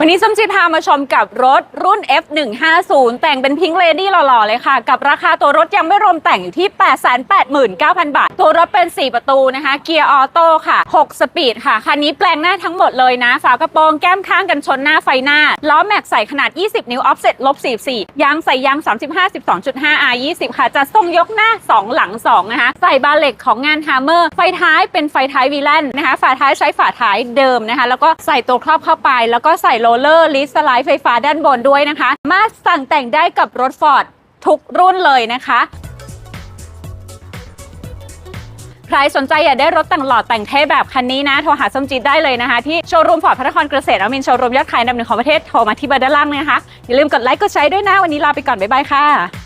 วันนี้ส้มจีพามาชมกับรถรุ่น F150 แต่งเป็นพิงเลดี้หล่อๆ เลยค่ะ กับราคาตัวรถยังไม่รวมแต่งอยู่ที่ 889,000 บาท ตัวรถเป็น 4 ประตูนะคะ เกียร์ออโต้ค่ะ 6 สปีดค่ะ คันนี้แปลงหน้าทั้งหมดเลยนะ ฝากระโปรงแก้มข้างกันชนหน้าไฟหน้า ล้อแม็กใส่ขนาด 20 นิ้วออฟเซ็ตลบ 44 ยางใส่ยาง 35 12.5 R 20 ค่ะ จะทรงยกหน้า 2 หลัง 2 นะคะ ใส่บาเล็กของงานฮาร์เมอร์ไฟท้ายเป็นไฟท้ายวีแลนนะคะฝาท้ายใช้ฝาท้ายเดิมนะคะแล้วก็ใส่ตัวครอบเข้าไปแล้วก็ใส่โรลเลอร์ลิสสไลด์ไฟฟ้าด้านบนด้วยนะคะ มาสั่งแต่งได้กับรถฟอร์ดทุกรุ่นเลยนะคะ ใครสนใจอยากได้รถแต่งหล่อแต่งเท่แบบคันนี้นะ โทรหาส้มจีได้เลยนะคะ ที่โชว์รูมฟอร์ดพระนครเกษตรอมินโชว์รูมยอดขายนำหนึ่งของประเทศโทรมาที่เบอร์ด้านล่างนะคะอย่าลืมกดไลค์กดแชร์ด้วยนะวันนี้ลาไปก่อนบ๊ายบายค่ะ